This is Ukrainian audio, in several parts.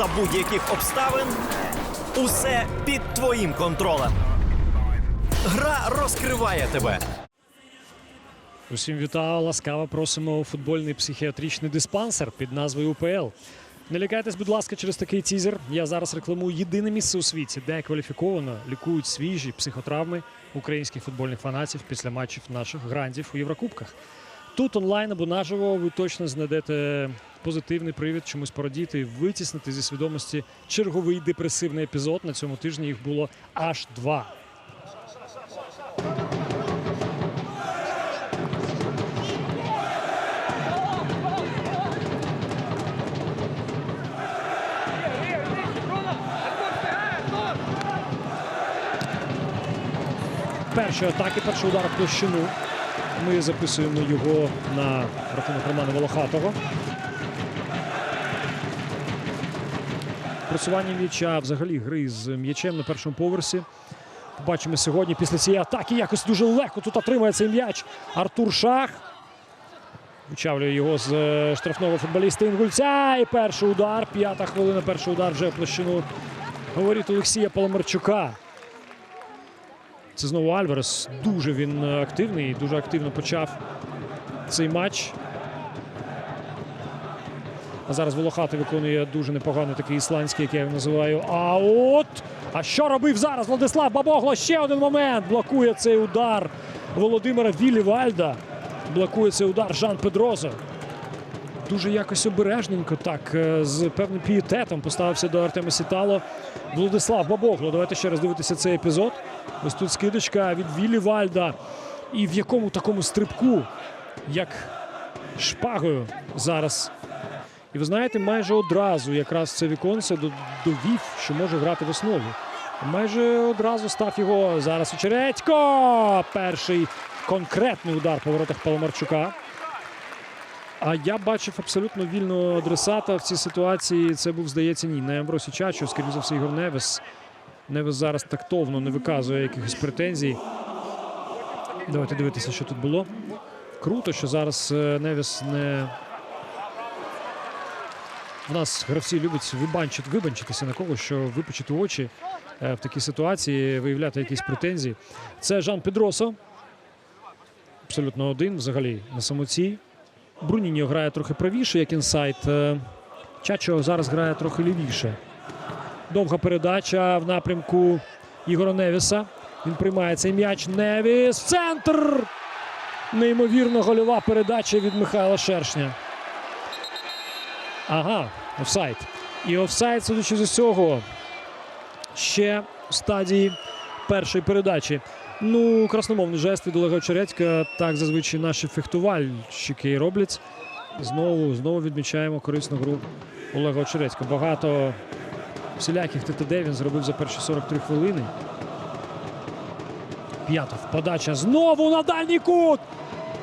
за будь-яких обставин. Усе під твоїм контролем. Гра розкриває тебе. Усім вітаю, ласкаво просимо у футбольний психіатричний диспансер під назвою УПЛ. Не лякайтесь, будь ласка, через такий тізер. Я зараз рекламую єдине місце у світі, де кваліфіковано лікують свіжі психотравми українських футбольних фанатів після матчів наших грандів у Єврокубках. Тут онлайн або наживо ви точно знайдете позитивний привід чомусь порадіти і витіснити зі свідомості черговий депресивний епізод. На цьому тижні їх було аж два. першої атаки, перший удар в площину. Ми записуємо його на рахунок Романа Волохатого. Просування м'яча взагалі гри з м'ячем на першому поверсі. Побачимо сьогодні після цієї атаки якось дуже легко тут отримує цей м'яч Артур Шах. Вичавлює його з е, штрафного футболіста Інгульця. І перший удар. П'ята хвилина. Перший удар вже в площину говорить Олексія Паламарчука. Це знову Альварес. Дуже він е, активний, дуже активно почав цей матч. А зараз Волохатий виконує дуже непоганий такий ісландський, як я його називаю. А от! А що робив зараз Владислав Бабогло? Ще один момент. Блокує цей удар Володимира Вілівальда. Блокує цей удар Жан Педрозо. Дуже якось обережненько, так, е, з певним пієтетом поставився до Артема Сітало. Владислав Бабогло. Давайте ще раз дивитися цей епізод. Ось тут скидочка від Вілі Вальда. І в якому такому стрибку, як шпагою зараз. І ви знаєте, майже одразу якраз це віконце довів, що може грати в основі. Майже одразу став його зараз Очередько. Перший конкретний удар по воротах Паламарчука. А я бачив абсолютно вільного адресата в цій ситуації. Це був, здається, ні. Не Амбросі Чачо, скоріше за все, Ігор Невес. Невес зараз тактовно не виказує якихось претензій. Давайте дивитися, що тут було. Круто, що зараз е, Невес не. У нас гравці люблять вибанчити, вибанчитися на кого, що випучити очі е, в такій ситуації, виявляти якісь претензії. Це Жан Педросо. Абсолютно один взагалі на самоці. Бруніньо грає трохи правіше, як інсайт. Е, Чачо зараз грає трохи лівіше. Довга передача в напрямку Ігора Невіса. Він приймає цей м'яч. Невіс. Центр! Неймовірно гольова передача від Михайла Шершня. Ага, офсайд. І офсайд, судячи з усього, ще в стадії першої передачі. Ну, красномовний жест від Олега Очередька. Так зазвичай наші фехтувальщики роблять. Знову, знову відмічаємо корисну гру Олега Очередька. Багато всіляких ТТД він зробив за перші 43 хвилини. П'ятов. Подача знову на дальній кут.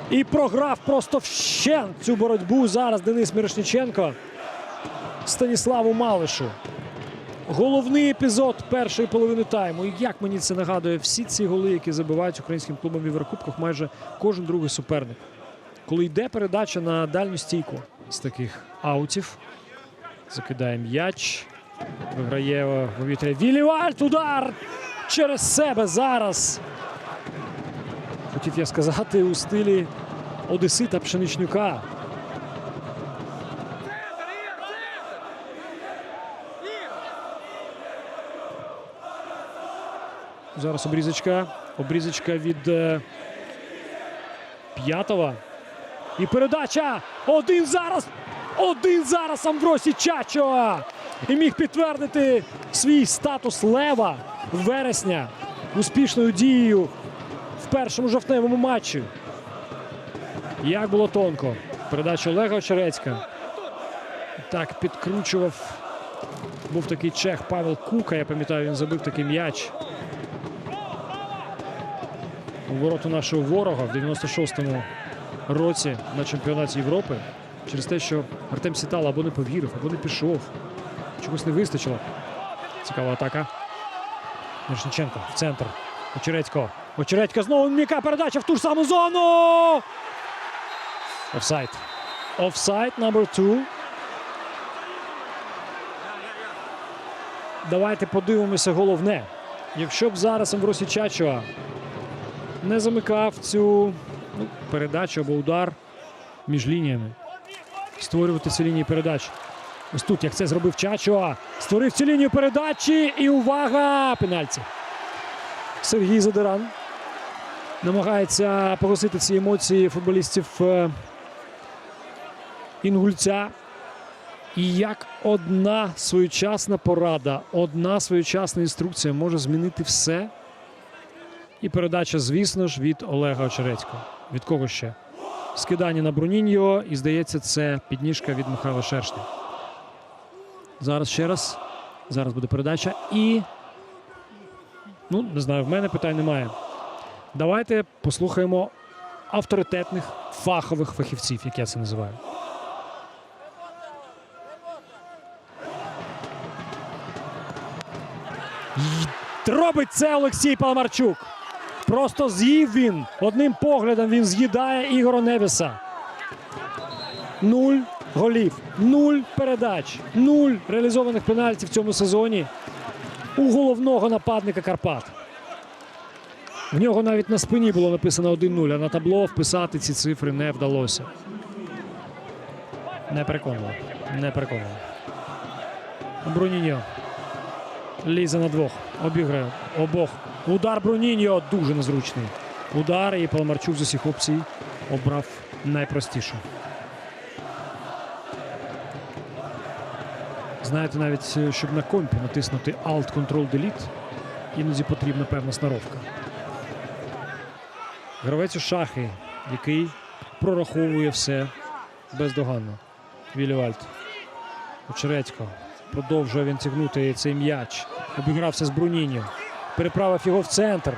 І програв просто вщент цю боротьбу зараз Денис Мірошніченко. Станіславу Малишу. Головний епізод першої половини тайму. І як мені це нагадує, всі ці голи, які забивають українським клубом в Єврокубках, майже кожен другий суперник. Коли йде передача на дальню стійку з таких аутів, закидає м'яч, виграє повітря Вілівальд, удар через себе зараз. Хотів я сказати у стилі Одесита Пшеничнюка. Зараз обрізочка. Обрізочка від е, п'ятого. І передача. Один зараз. Один зараз Амбросі Чачо. І міг підтвердити свій статус лева вересня успішною дією в першому жовтневому матчі. Як було тонко. Передача Олега Очерецька. Так, підкручував. Був такий чех Павел Кука. Я пам'ятаю, він забив такий м'яч. Вороту нашого ворога в 96-му році на чемпіонаті Європи. Через те, що Артем Сітал або не повірив, або не пішов. Чогось не вистачило. Цікава атака. Мірошниченко в центр. Очередько. Очередько знову м'яка передача в ту ж саму зону. Офсайд. Офсайд номер 2. давайте подивимося головне. Якщо б зараз Амбросі Чачуа не замикав цю ну, передачу або удар між лініями, створювати ці лінії передач. Ось тут, як це зробив Чачуа, створив цю лінію передачі і увага! Пенальті. Сергій Задиран намагається погасити ці емоції футболістів е, Інгульця. І як одна своєчасна порада, одна своєчасна інструкція може змінити все. І передача, звісно ж, від Олега Очередька. Від кого ще? Скидання на Бруніньо, і здається, це підніжка від Михайла Шершня. Зараз ще раз. Зараз буде передача. І. Ну, не знаю, в мене питань немає. Давайте послухаємо авторитетних фахових фахівців, як я це називаю. Робить це Олексій Паламарчук. Просто з'їв він. Одним поглядом він з'їдає Ігора Невіса. Нуль голів, нуль передач, нуль реалізованих пенальтів в цьому сезоні у головного нападника Карпат. В нього навіть на спині було написано 1-0, а на табло вписати ці цифри не вдалося. Не переконливо. Не переконливо. Бруніньо. Лізе на двох. Обіграє обох. Удар Бруніньо дуже незручний. Удар і Паламарчук з усіх опцій обрав найпростішу. Знаєте, навіть е, щоб на компі натиснути Alt Ctrl Delete, іноді потрібна певна сноровка. Гравець у шахи, який прораховує все бездоганно. Вілівальд. Очередько. Продовжує він тягнути цей м'яч. Обігрався з Бруніньо. Переправив його в центр.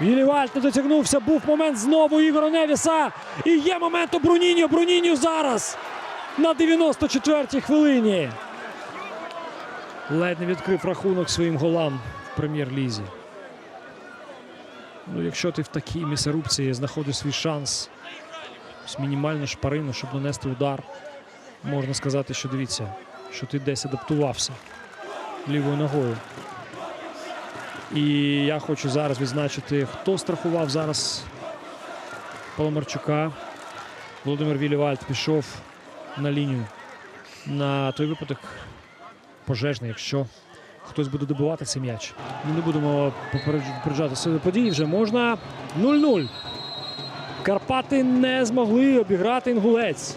Вілівальд не дотягнувся. Був момент знову Ігора Невіса. І є момент у Бруніньо. Бруніньо зараз. На 94-й хвилині. Ледь не відкрив рахунок своїм голам в прем'єр-лізі. Ну, якщо ти в такій місерубці знаходиш свій шанс, ось мінімальну шпарину, щоб нанести удар, можна сказати, що дивіться, що ти десь адаптувався лівою ногою. І я хочу зараз відзначити, хто страхував зараз Паламарчука. Володимир Вілівальд пішов на лінію на той випадок пожежний, якщо хтось буде добивати цей м'яч. Ми не будемо попереджати сили події. Вже можна 0-0. Карпати не змогли обіграти інгулець.